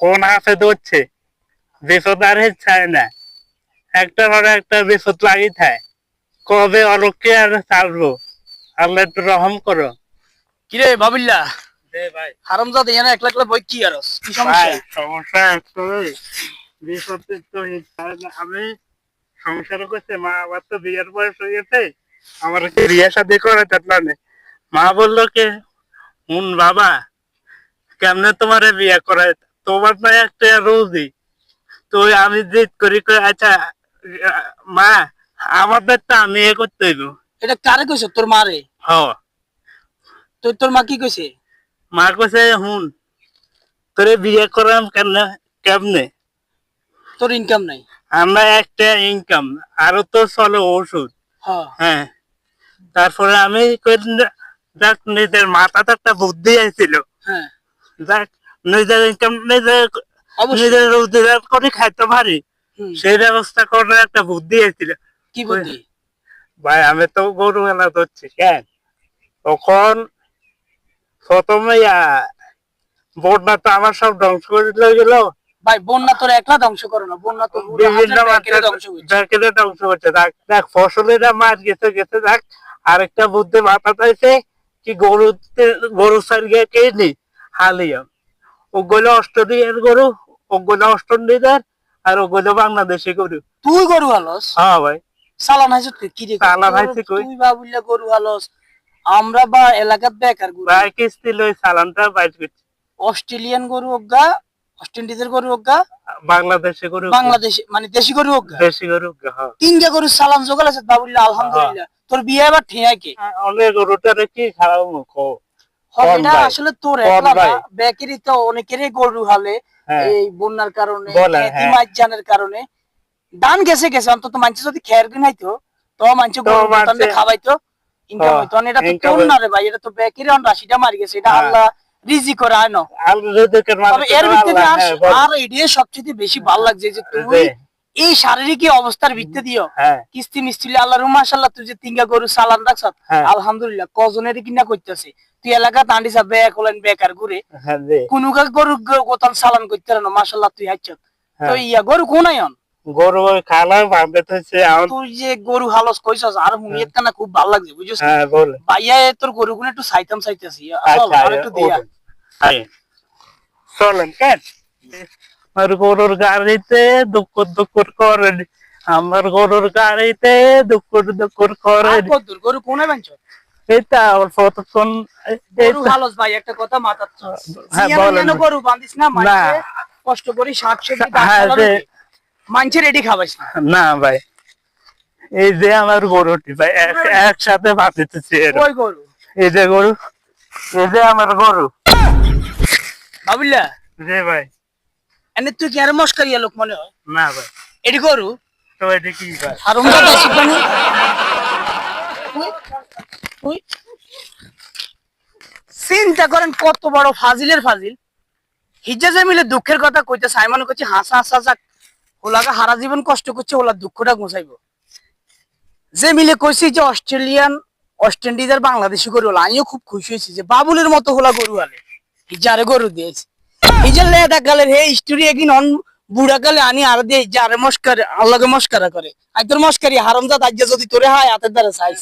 কোন হাতে ধরছে বিপদ আর চায় না। একটা পরে একটা বিপদ লাগি থাকে কবে অলকে আর ছাড়বো? আল্লাহ একটু রহম করো। কিরে বাবিল্লা? ভাই। হারামজাদা এনে একলা একলা বই কি সমস্যা? সমস্যা একটাই বিপদের তো না। আমি সংসার করতে মা আবার তো বিয়ের বয়স হয়ে গেছে। আমার কি করে থাকলাম মা বলল কে হুন বাবা কেমনে তোমারে বিয়ে করে তোমার না একটা রোজি তো আমি জিদ করি আচ্ছা মা আমাদের তো আমি এ করতে হইব। এটা কারে কইছ? তোর মারে? হ। তোর তোর মা কি কইছে? মা কইছে হুন তোরে বিয়ে করাম কেমনে কেমনে? তোর ইনকাম নাই? আমরা একটা ইনকাম আরও তো চলে ওষুধ। হ্যাঁ। তারপরে আমি নিজের মাথাতে একটা বুদ্ধি আইছিল। হ্যাঁ। যাক নিজের ইনকাম নিজের নিজের রোজগার করে খাইতে পারি। সেই ব্যবস্থা করার একটা বুদ্ধি কি বুদ্ধি? ভাই আমি তো গরু মেলা ধরছি কেন তখন প্রথমে বোর্ডটা তো আমার সব ধ্বংস করে লয়ে গেল। ভাই বন্যা তোর একলা ধ্বংস করো না বন্যা তো বিভিন্ন ধ্বংস করছে দেখ দেখ ফসলের মাছ গেছে গেছে দেখ। আরেকটা বুদ্ধি মাথা চাইছে কি গরু গরু সারিয়ে কে নি হালিয়া। ওগুলো অস্ট্রেলিয়ার গরু ওগুলো অস্ট্রেলিয়ার আর ওগুলো বাংলাদেশি গরু। তুই গরু হালস হ্যাঁ ভাই। চালান হাইছ তুই কি রে চালান হাইছে কই? তুই গরু হালস আমরা বা এলাকাত বেকার গরু। ভাই কিস্তি লই সালানটা বাইর করছে। অস্ট্রেলিয়ান গরু ওয়েস্ট ইন্ডিজের গরু হোগা বাংলাদেশি গরু বাংলাদেশ মানে দেশি গরু হোগা দেশি গরু হ্যাঁ। তিনটা গরু চালান জোগাল আছে বাবুল্লাহ আলহামদুলিল্লাহ। তোর বিয়ে এবার ঠিয়াই কে? অনেক গরুটারে কি খারাপ মুখ আসলে তোর একলা অনেকেরই গরু হালে হ্যাঁ। এই বন্যার কারণে বলে, খেতি হ্যাঁ। মাইজানের কারণে। দান গেছে গেছে অন্তত মানুষ যদি খেয়ার কিন হইতো তো মানুষ তো গরু মানুষে- খাওয়াইতো ইনকাম হইতো। এটা তো income তোর না রে ভাই এটা তো বেকারি অন রাশিটা মারি গেছে এটা হ্যাঁ। আল্লাহ রিজি করে না। এর ভিতরে আর সবচেয়ে বেশি ভালো লাগছে যে তুমি এই শারীরিক অবস্থার ভিত্তি দিও। হ্যাঁ। কিস্তি মিস্তি আল্লাহ মাশাআল্লাহ তুই যে তিনটা গরু চালান রাখছ হ্যাঁ। আলহামদুলিল্লাহ কজনের কিনা করতেছে তুই এলাকা সব বেক হলেন বেকার ঘুরে হ্যাঁ কোনো গরু গোতান চালান করতে না মাশাআল্লাহ তুই হাইছ তো। ইয়া গরু কোন আয়ন গরু খালা ভাবে তুই যে গরু হালস কইছস আর হুনি একটা খুব ভালো লাগছে বুঝছস? হ্যাঁ বল। ভাইয়া এ তোর গরু কোন একটু সাইতাম সাইতাছি আচ্ছা একটু দিয়া। চলেন কেন আমার গরুর গাড়িতে দুঃখ দুঃখ করেন আমার গরুর গাড়িতে দুঃখ আর করেন গরু কোন এটা অল্প গরু ভাই একটা কথা হ্যাঁ, গরু না। কষ্ট করে শাক সবজি হ্যাঁ, মানছে রেডি খাবাইস না না ভাই। এই যে আমার গরুটি ভাই এক- একসাথে বাঁচিতেছি ওই গরু? এই যে গরু এই যে আমার গরু। ভাবিলা যে ভাই। এনে তুই কি আর মস্কারিয়া লোক মনে হয়? না ভাই। এটি গরু তো এটা কি ভাই? আর বেশি চিন্তা করেন কত বড় ফাজিলের ফাজিল। হিজাজে মিলে দুঃখের কথা কইতে সাইমান করছে হাসা হাসা যাক। ওলাকে হারা জীবন কষ্ট করছে ওলা দুঃখটা ঘুষাইব যে মিলে কইছি যে অস্ট্রেলিয়ান ওয়েস্ট ইন্ডিজের বাংলাদেশি গরু হলো আমিও খুব খুশি হয়েছি যে বাবুলের মতো হোলা গরু আলে। হিজারে গরু দিয়েছে। হিজার লেদা গালের হে স্টোরি একদিন অন বুড়া কালে আনি আর দিয়ে যারে মস্কার, আল্লাহকে মস্কারা করে। আই তোর মস্কারি হারামজাদ আজ যদি তোরে হয় হাতের দ্বারা সাইজ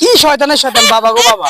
কি শয়তানের শয়তান, বাবা গো বাবা।